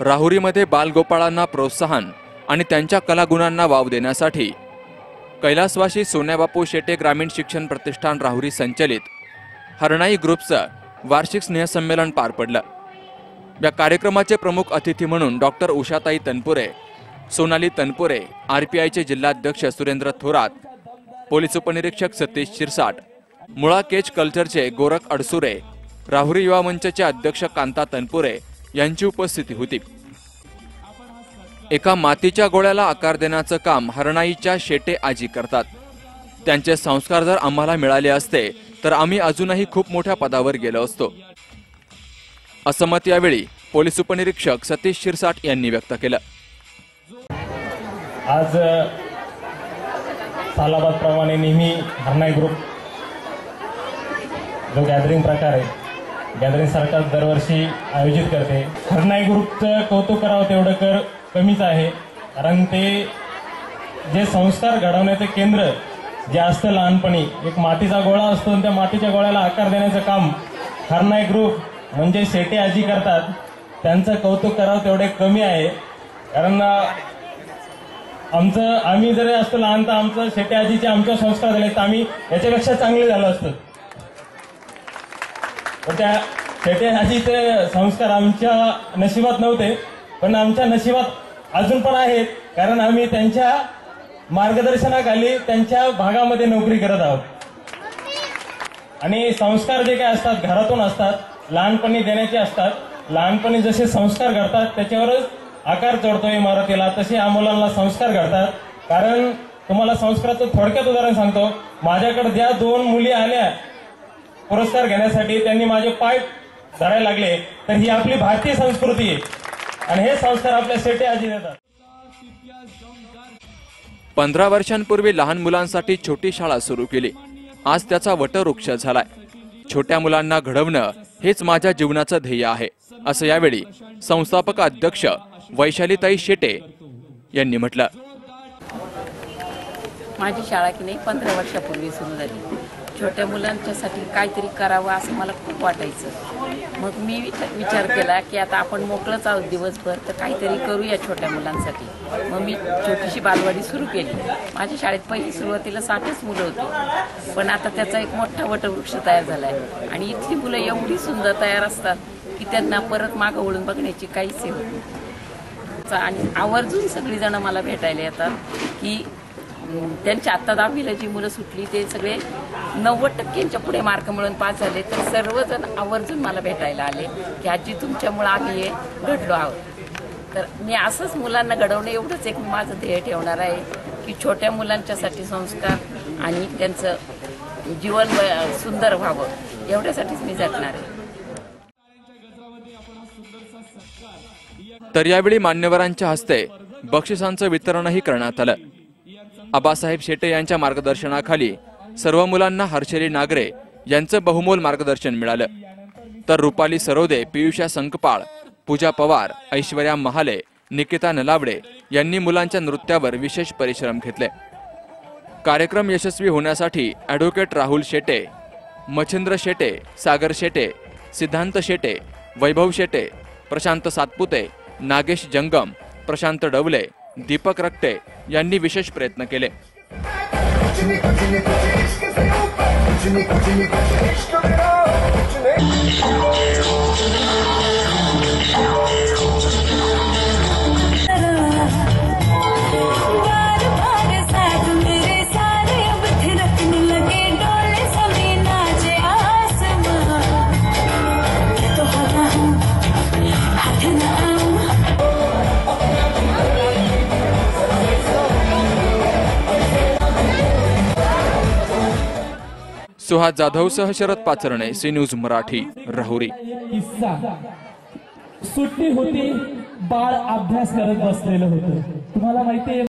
राहुरीमध्ये बालगोपाळांना प्रोत्साहन आणि त्यांच्या कलागुणांना वाव देण्यासाठी कैलासवासी सोन्याबापू शेटे ग्रामीण शिक्षण प्रतिष्ठान राहुरी संचलित हरणाई ग्रुपचं वार्षिक स्नेहसंमेलन पार पडलं. या कार्यक्रमाचे प्रमुख अतिथी म्हणून doctor Ushatai Tanpure Sonali Tanpure R P आयचे जिल्हाध्यक्ष सुरेंद्र थोरात पोलीस उपनिरीक्षक सतीश शिरसाट मुळा केच कल्चरचे गोरख अडसुरे राहुरी युवा मंचचे अध्यक्ष कांता तनपुरे यांची उपस्थिती होती. एका मातीच्या गोळ्याला आकार देण्याचं काम हरणाईच्या शेटे आजी करतात. त्यांचे संस्कार जर आम्हाला मिळाले असते तर आम्ही अजूनही खूप मोठ्या पदावर गेलो असतो. असं मत यावेळी पोलीस उपनिरीक्षक सतीश शिरसाट यांनी व्यक्त केलं. आज सालाबाद प्रमाणे नेहमी हरणाई ग्रुप जो गॅदरिंग प्रकार आहे गॅदरिंग सरकार दरवर्षी आयोजित करते. हरनाई ग्रुपचं कौतुक करावं तेवढं कर कमीच आहे. कारण ते जे संस्कार घडवण्याचं केंद्र जे असतं लहानपणी एक मातीचा गोळा असतो आणि त्या मातीच्या गोळ्याला आकार देण्याचं काम हरनाई ग्रुप म्हणजे शेटे आजी करतात. त्यांचं कौतुक करावं तेवढे कमी आहे. कारण आमचं आम्ही जरी असतो लहान तर आमचं शेटे आजीचे आमचे संस्कार झाले तर आम्ही याच्यापेक्षा चांगले झालो असतो. पण त्या शेटे ते संस्कार आमच्या नशिबात नव्हते पण आमच्या नशिबात अजून पण आहेत कारण आम्ही त्यांच्या मार्गदर्शनाखाली त्यांच्या भागामध्ये नोकरी करत आहोत. आणि संस्कार जे काय असतात घरातून असतात लहानपणी देण्याचे असतात लहानपणी जसे संस्कार घडतात त्याच्यावरच आकार चढतो इमारतीला तसे या मुलांना संस्कार घडतात. कारण तुम्हाला संस्काराचं थोडक्यात उदाहरण सांगतो माझ्याकडे ज्या दोन मुली आल्या पुरस्कार घेण्यासाठी त्यांनी माझे पाय धरायला लागले. तर ही आपली भारतीय संस्कृती आहे. आणि हे संस्कार आपल्या शेटे आजी देतात. पंधरा वर्षांपूर्वी लहान मुलांसाठी छोटी शाळा सुरू केली. आज त्याचा वटवृक्ष झालाय. छोट्या मुलांना घडवणं हेच माझ्या जीवनाचं ध्येय आहे असं यावेळी संस्थापक अध्यक्ष वैशालीताई शेटे यांनी म्हटलं. माझी शाळा की नाही पंधरा वर्षापूर्वी सुरू झाली. छोट्या मुलांच्यासाठी काहीतरी करावं असं मला खूप वाटायचं. मग मी विचार केला की आता आपण मोकळंच आहोत दिवसभर तर काहीतरी करूया छोट्या मुलांसाठी. मग मी छोटीशी बालवाडी सुरू केली. माझ्या शाळेत पहिली सुरुवातीला साठच मुलं होती पण आता त्याचा एक मोठा वटवृक्ष तयार झाला आहे आणि इथली मुलं एवढी सुंदर तयार असतात की त्यांना परत मागं वळून बघण्याची काहीच होत नाही. आणि आवर्जून सगळीजणं मला भेटायला येतात की त्यांची त्यांच्या आत्ता दहावीला जी मुलं सुटली ते सगळे नव्वद टक्क्यांच्या पुढे मार्क मिळून पास झाले. तर सर्वजण आवर्जून मला भेटायला आले की आजी तुमच्यामुळं आम्ही हे घडलो आहोत. तर मी असंच मुलांना घडवणं एवढंच एक माझं ध्येय ठेवणार आहे की छोट्या मुलांच्यासाठी संस्कार आणि त्यांचं जीवन सुंदर व्हावं एवढ्यासाठीच मी झटणार आहे. तर यावेळी मान्यवरांच्या हस्ते बक्षिसांचं वितरणही करण्यात आलं. आबासाहेब शेटे यांच्या मार्गदर्शनाखाली सर्व मुलांना हर्षरी नागरे यांचं बहुमोल मार्गदर्शन मिळालं. तर रुपाली सरोदे पियुषा संकपाळ पूजा पवार ऐश्वर्या महाले निकिता नलावडे यांनी मुलांच्या नृत्यावर विशेष परिश्रम घेतले. कार्यक्रम यशस्वी होण्यासाठी ॲडव्होकेट राहुल शेटे मच्छिंद्र शेटे सागर शेटे सिद्धांत शेटे वैभव शेटे प्रशांत सातपुते नागेश जंगम प्रशांत डवले दीपक रक्ते यांनी विशेष प्रयत्न केले. सुहास जाधवसह शरद पाचरणे सी न्यूज मराठी राहुरी. सुट्टी होती बाळ अभ्यास करत बसलेलं होतं. तुम्हाला माहितीये